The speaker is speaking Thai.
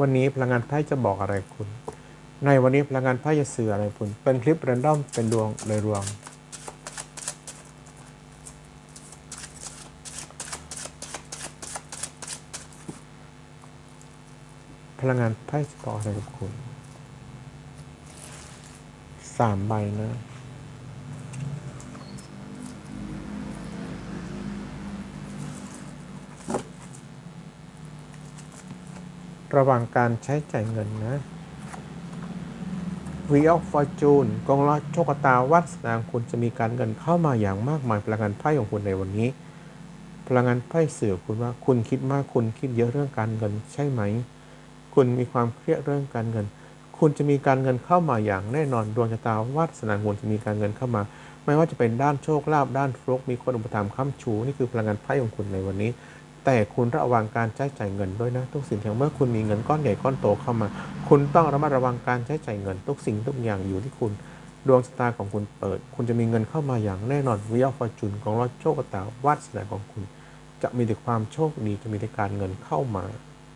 วันนี้พลังงานไพ่จะบอกอะไรคุณ ในวันนี้พลังงานไพ่จะสื่ออะไรคุณ เป็นคลิปแรนดอมเป็นดวงโดยรวมพลังงานไพ่จะบอกอะไรกับคุณสามใบนะ ระหว่างการใช้จ่ายเงินนะ Wheel of Fortune กองล้อโชคตาวัสนางคุณจะมีการเงินเข้ามาอย่างมากมายพลังงานไพ่ของคุณในวันนี้ พลังงานไพ่สื่อคุณว่าคุณคิดมากคุณคิดเยอะเรื่องการเงินใช่ไหม คุณมีความเครียดเรื่องการเงิน คุณจะมีการเงินเข้ามาอย่างแน่นอนดวงชะตาวาสนางคุณจะมีการเงินเข้ามา ไม่ว่าจะเป็นด้านโชคลาภด้านฟลุกมีคนอุปถัมภ์ค้ำชูนี่คือพลังงานไพ่ของคุณในวันนี้ แต่คุณระวังการใช้จ่ายเงินด้วยนะ ทุกสิ่งอย่างเมื่อคุณมีเงินก้อนใหญ่ก้อนโตเข้ามา คุณต้องระมัดระวังการใช้จ่ายเงิน ทุกสิ่งทุกอย่างอยู่ที่คุณดวงชะตาของคุณเปิด คุณจะมีเงินเข้ามาอย่างแน่นอนวิยาฟอร์จูนของรถโชคตาวาสนาของคุณ จะมีแต่ความโชคดีจะมีแต่การเงินเข้ามา